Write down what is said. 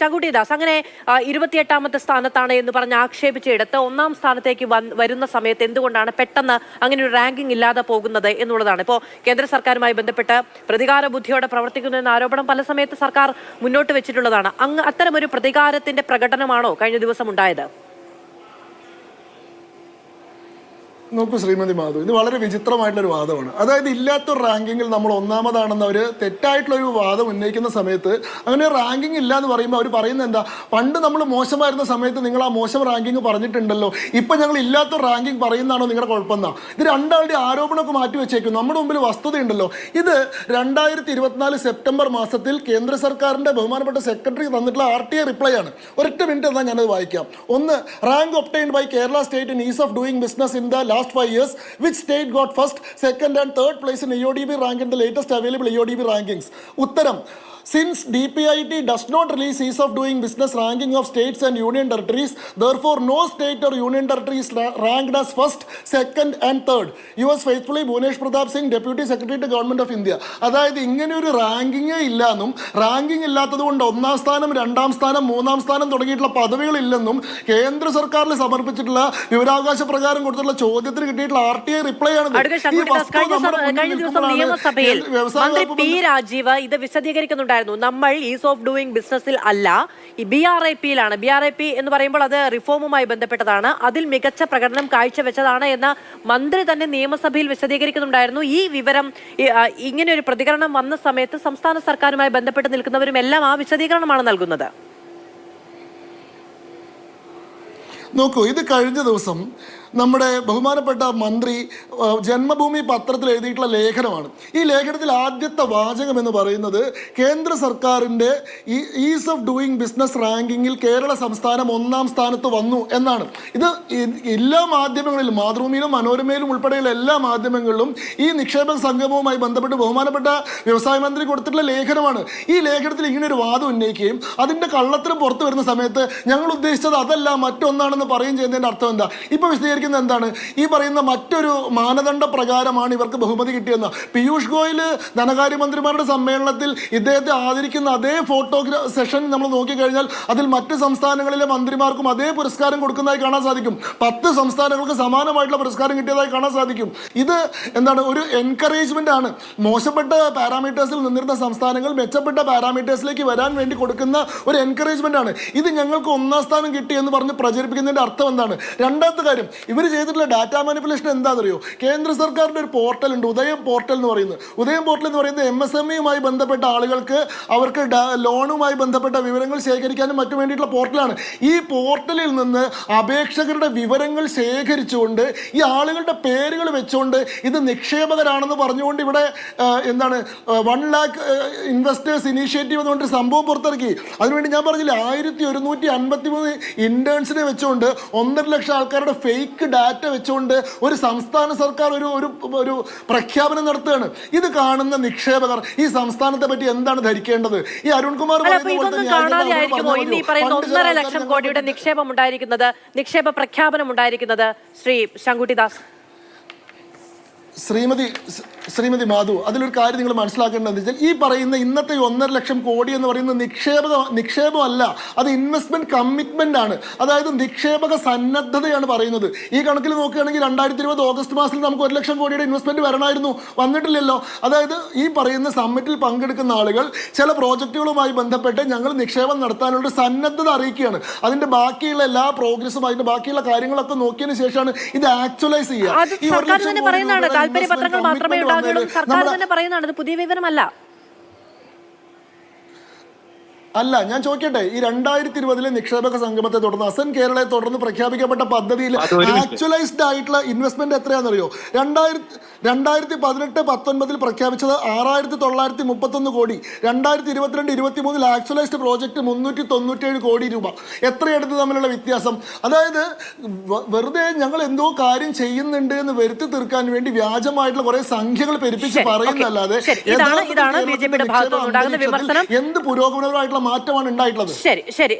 ശങ്കുട്ടിദാസ് അങ്ങനെ ഇരുപത്തിയെട്ടാമത്തെ സ്ഥാനത്താണ് എന്ന് പറഞ്ഞ് ആക്ഷേപിച്ചെടുത്ത് ഒന്നാം സ്ഥാനത്തേക്ക് വരുന്ന സമയത്ത് എന്തുകൊണ്ടാണ് പെട്ടെന്ന് അങ്ങനെ ഒരു റാങ്കിംഗ് ഇല്ലാതെ പോകുന്നത് എന്നുള്ളതാണ്. ഇപ്പോൾ കേന്ദ്ര സർക്കാരുമായി ബന്ധപ്പെട്ട് പ്രതികാര ബുദ്ധിയോടെ പ്രവർത്തിക്കുന്നു എന്ന ആരോപണം പല സമയത്ത് സർക്കാർ മുന്നോട്ട് വെച്ചിട്ടുള്ളതാണ്. അങ്ങ് അത്തരമൊരു പ്രതികാരത്തിന്റെ പ്രകടനമാണോ കഴിഞ്ഞ ദിവസം ഉണ്ടായത്? നോക്കൂ ശ്രീമതി മാധു ഇത് വളരെ വിചിത്രമായിട്ടുള്ള ഒരു വാദമാണ്. അതായത് ഇല്ലാത്തൊരു റാങ്കിങ്ങിൽ നമ്മൾ ഒന്നാമതാണെന്ന് അവർ തെറ്റായിട്ടുള്ള ഒരു വാദം ഉന്നയിക്കുന്ന സമയത്ത് അങ്ങനെ റാങ്കിങ് ഇല്ല എന്ന് പറയുമ്പോൾ അവർ പറയുന്നത് എന്താ? പണ്ട് നമ്മൾ മോശമായിരുന്ന സമയത്ത് നിങ്ങൾ ആ മോശം റാങ്കിങ് പറഞ്ഞിട്ടുണ്ടല്ലോ. ഇപ്പം ഞങ്ങൾ ഇല്ലാത്ത റാങ്കിങ് പറയുന്നതാണോ നിങ്ങളുടെ കുഴപ്പമെന്നാ? ഇത് രണ്ടാളുടെ ആരോപണമൊക്കെ മാറ്റി വെച്ചേക്കും നമ്മുടെ മുമ്പിൽ വസ്തുതയുണ്ടല്ലോ. ഇത് രണ്ടായിരത്തി ഇരുപത്തിനാല് സെപ്റ്റംബർ മാസത്തിൽ കേന്ദ്ര സർക്കാരിന്റെ ബഹുമാനപ്പെട്ട സെക്രട്ടറി തന്നിട്ടുള്ള ആർ ടി ഐ റിപ്ലൈ ആണ്. ഒരൊറ്റ മിനിറ്റ് എന്നാൽ ഞാനത് വായിക്കാം. ഒന്ന് rank obtained by Kerala state in ease of doing business in the last state got first second and third place in E O D B rank in the latest available E O D B rankings ഉത്തരം since D P I T does not release ease of doing business ranking of states and union territories therefore no state or union territories ranked as first second and third you was faithfully Bhuvanesh Pratap Singh deputy secretary to government of India അതായത് ഇങ്ങനെ ഒരു റാങ്കിങ്ങേ ഇല്ല എന്നും ranking ഇല്ലാത്തത് കൊണ്ട് ഒന്നാം സ്ഥാനം രണ്ടാം സ്ഥാനം മൂന്നാം സ്ഥാനം തുടങ്ങിയിട്ടുള്ള പദവികളില്ലെന്നും കേന്ദ്ര സർക്കാരിൽ സമർപ്പിച്ചിട്ടുള്ള വിവരാവകാശ പ്രകാരം കൊടുത്തിട്ടുള്ള ചോദ്യത്തിന് കിട്ടിയിട്ടുള്ള ആർ ടി ഐ റിപ്ലൈ ആണ് കഴിഞ്ഞ ദിവസം നിയമസഭയിൽ മന്ത്രി പി രാജീവ് ഇത് വിശദീകരിക്കുന്നുണ്ടായിരുന്നു. നമ്മൾ ഈസ് ഓഫ് ഡൂയിങ് ബിസിനസ്സിൽ അല്ല. ഈ ബി ആർ ഐ പിയിലാണ് ബി ആർ ഐ പി എന്ന് പറയുമ്പോൾ അത് റിഫോമുമായി ബന്ധപ്പെട്ടതാണ്. അതിൽ മികച്ച പ്രകടനം കാഴ്ചവെച്ചതാണ് എന്ന മന്ത്രി തന്നെ നിയമസഭയിൽ വിശദീകരിക്കുന്നുണ്ടായിരുന്നു. ഈ വിവരം ഇങ്ങനെ ഒരു പ്രതികരണം വന്ന സമയത്ത് സംസ്ഥാന സർക്കാരുമായി ബന്ധപ്പെട്ട് നിൽക്കുന്നവരും എല്ലാം ആ വിശദീകരണമാണ് നൽകുന്നത്. നോക്കൂ ഇത് കഴിഞ്ഞ ദിവസം നമ്മുടെ ബഹുമാനപ്പെട്ട മന്ത്രി ജന്മഭൂമി പത്രത്തിൽ എഴുതിയിട്ടുള്ള ലേഖനമാണ്. ഈ ലേഖനത്തിൽ ആദ്യത്തെ വാചകം എന്ന് പറയുന്നത് കേന്ദ്ര സർക്കാരിന്റെ ഈസ് ഓഫ് ഡൂയിങ് ബിസിനസ് റാങ്കിങ്ങിൽ കേരള സംസ്ഥാനം ഒന്നാം സ്ഥാനത്ത് വന്നു എന്നാണ്. ഇത് എല്ലാ മാധ്യമങ്ങളിലും മാതൃഭൂമിയിലും മനോരമയിലും ഉൾപ്പെടെയുള്ള എല്ലാ മാധ്യമങ്ങളിലും ഈ നിക്ഷേപ സംഗമവുമായി ബന്ധപ്പെട്ട് ബഹുമാനപ്പെട്ട വ്യവസായ മന്ത്രി കൊടുത്തിട്ടുള്ള ലേഖനമാണ്. ഈ ലേഖനത്തിൽ ഇങ്ങനെ ഒരു വാദം ഉന്നയിക്കുകയും അതിന്റെ കള്ളത്തിന് പുറത്തു വരുന്ന സമയത്ത് ഞങ്ങൾ ഉദ്ദേശിച്ചത് അതല്ല മറ്റൊന്നാണെന്ന് പറയുകയും ചെയ്യുന്നതിന്റെ അർത്ഥം എന്താ? ഇപ്പൊ വിശദീകരിക്കുന്നത് എന്താണ്? ഈ പറയുന്ന മറ്റൊരു മാനദണ്ഡ പ്രകാരമാണ് ഇവർക്ക് ബഹുമതി കിട്ടിയെന്ന്. പീയൂഷ് ഗോയൽ ധനകാര്യമന്ത്രിമാരുടെ സമ്മേളനത്തിൽ ഇദ്ദേഹത്തെ ആദരിക്കുന്ന അതേ ഫോട്ടോഗ്രാ സെഷൻ നമ്മൾ നോക്കിക്കഴിഞ്ഞാൽ അതിൽ മറ്റ് സംസ്ഥാനങ്ങളിലെ മന്ത്രിമാർക്കും അതേ പുരസ്കാരം കൊടുക്കുന്നതായി കാണാൻ സാധിക്കും. പത്ത് സംസ്ഥാനങ്ങൾക്ക് സമാനമായിട്ടുള്ള പുരസ്കാരം കിട്ടിയതായി കാണാൻ സാധിക്കും. ഇത് എന്താണ്? ഒരു എൻകറേജ്മെന്റ് ആണ്. മോശപ്പെട്ട പാരാമീറ്റേഴ്സിൽ നിന്നിരുന്ന സംസ്ഥാനങ്ങൾ മെച്ചപ്പെട്ട പാരാമീറ്റേഴ്സിലേക്ക് വരാൻ വേണ്ടി കൊടുക്കുന്ന ഒരു എൻകറേജ്മെന്റ് ആണ്. ഇത് ഞങ്ങൾക്ക് ഒന്നാം സ്ഥാനം കിട്ടി എന്ന് പറഞ്ഞ് പ്രചരിപ്പിക്കുന്നതിന്റെ അർത്ഥം എന്താണ്? രണ്ടാമത്തെ കാര്യം ഇവർ ചെയ്തിട്ടുള്ള ഡാറ്റ മാനിപ്പുലേഷൻ എന്താണെന്നറിയോ? കേന്ദ്ര സർക്കാരിന്റെ ഒരു പോർട്ടൽ ഉണ്ട് ഉദയം പോർട്ടൽ എന്ന് പറയുന്നത്. ഉദയം പോർട്ടൽ എന്ന് പറയുന്നത് എം എസ് എം ഇയുമായി ബന്ധപ്പെട്ട ആളുകൾക്ക് അവർക്ക് ലോണുമായി ബന്ധപ്പെട്ട വിവരങ്ങൾ ശേഖരിക്കാനും മറ്റു വേണ്ടിയിട്ടുള്ള പോർട്ടലാണ് ഈ പോർട്ടലിൽ നിന്ന് അപേക്ഷകരുടെ വിവരങ്ങൾ ശേഖരിച്ചുകൊണ്ട് ഈ ആളുകളുടെ പേരുകൾ വെച്ചുകൊണ്ട് ഇത് നിക്ഷേപകരാണെന്ന് പറഞ്ഞുകൊണ്ട് ഇവിടെ എന്താണ് വൺ ലാക്ക് ഇൻവെസ്റ്റേഴ്സ് ഇനീഷ്യേറ്റീവ് എന്ന് പറഞ്ഞിട്ട് സംഭവം പുറത്തിറക്കി. അതിനുവേണ്ടി ഞാൻ പറഞ്ഞില്ല ആയിരത്തി ഒരുന്നൂറ്റി അൻപത്തി മൂന്ന് ഇന്റേൺസിനെ വെച്ചുകൊണ്ട് ഒന്നര ലക്ഷം ആൾക്കാരുടെ ഫേക്ക് ഡാറ്റ വെച്ചുകൊണ്ട് ഒരു സംസ്ഥാന സർക്കാർ ഒരു ഒരു ഒരു പ്രഖ്യാപനം നടത്തുകയാണ്. ഇത് കാണുന്ന നിക്ഷേപകർ ഈ സംസ്ഥാനത്തെ പറ്റി എന്താണ് ധരിക്കേണ്ടത്? ഈ അരുൺകുമാർ ഒന്നര ലക്ഷം കോടിയുടെ നിക്ഷേപം ഉണ്ടായിരിക്കുന്നത് നിക്ഷേപ പ്രഖ്യാപനം ഉണ്ടായിരിക്കുന്നത് ശ്രീ ശങ്കുട്ടിദാസ്. ശ്രീമതി ശ്രീമതി മാധു അതിലൊരു കാര്യം നിങ്ങൾ മനസ്സിലാക്കേണ്ടതെന്ന് വെച്ചാൽ ഈ പറയുന്ന ഇന്നത്തെ ഒന്നര ലക്ഷം കോടി എന്ന് പറയുന്ന നിക്ഷേപ നിക്ഷേപമല്ല അത് ഇൻവെസ്റ്റ്മെന്റ് കമ്മിറ്റ്മെന്റ് ആണ്. അതായത് നിക്ഷേപക സന്നദ്ധതയാണ് പറയുന്നത്. ഈ കണക്കിൽ നോക്കുകയാണെങ്കിൽ രണ്ടായിരത്തി ഇരുപത് ഓഗസ്റ്റ് മാസത്തിൽ നമുക്ക് ഒരു ലക്ഷം കോടിയുടെ ഇൻവെസ്റ്റ്മെന്റ് വരണമായിരുന്നു. വന്നിട്ടില്ലല്ലോ. അതായത് ഈ പറയുന്ന സമ്മിറ്റിൽ പങ്കെടുക്കുന്ന ആളുകൾ ചില പ്രോജക്റ്റുകളുമായി ബന്ധപ്പെട്ട് ഞങ്ങൾ നിക്ഷേപം നടത്താനുള്ള സന്നദ്ധത അറിയിക്കുകയാണ്. അതിന്റെ ബാക്കിയുള്ള എല്ലാ പ്രോഗ്രസ്സും അതിന്റെ ബാക്കിയുള്ള കാര്യങ്ങളൊക്കെ നോക്കിയതിന് ശേഷമാണ് ഇത് ആക്ച്വലൈസ് ചെയ്യുക. രൂപയുടെ താല്പര്യപത്രങ്ങൾ മാത്രമേ ഉണ്ടാകുള്ളൂ സർക്കാർ തന്നെ പറയുന്നതാണ് ഇത് പുതിയ വിവരമല്ല. അല്ല ഞാൻ ചോദിക്കട്ടെ ഈ രണ്ടായിരത്തി ഇരുപതിലെ നിക്ഷേപക സംഗമത്തെ തുടർന്ന് അസൻ കേരളയെ തുടർന്ന് പ്രഖ്യാപിക്കപ്പെട്ട പദ്ധതിയിൽ. ആക്ച്വലൈസ്ഡ് ആയിട്ടുള്ള ഇൻവെസ്റ്റ്മെന്റ് എത്രയാണെന്നറിയോ? രണ്ടായിരത്തി രണ്ടായിരത്തി പതിനെട്ട് പത്തൊൻപതിൽ പ്രഖ്യാപിച്ചത് ആറായിരത്തി തൊള്ളായിരത്തി മുപ്പത്തൊന്ന് കോടി രണ്ടായിരത്തി ഇരുപത്തിരണ്ട് ഇരുപത്തി മൂന്നിൽ ആക്ച്വലൈസ്ഡ് പ്രോജക്റ്റ് മുന്നൂറ്റി തൊണ്ണൂറ്റേഴ് കോടി രൂപ. എത്രയെടുത്ത് തമ്മിലുള്ള വ്യത്യാസം? അതായത് വെറുതെ ഞങ്ങൾ എന്തോ കാര്യം ചെയ്യുന്നുണ്ട് എന്ന് വരുത്തി തീർക്കാൻ വേണ്ടി വ്യാജമായിട്ടുള്ള കുറെ സംഖ്യകൾ പെരുപ്പിച്ച് പറയുന്നല്ലാതെ. എന്ത് പുരോഗമനപരമായിട്ടുള്ള മാറ്റമാണ് ഉണ്ടായിട്ടുള്ളത്. ശരി ശരി.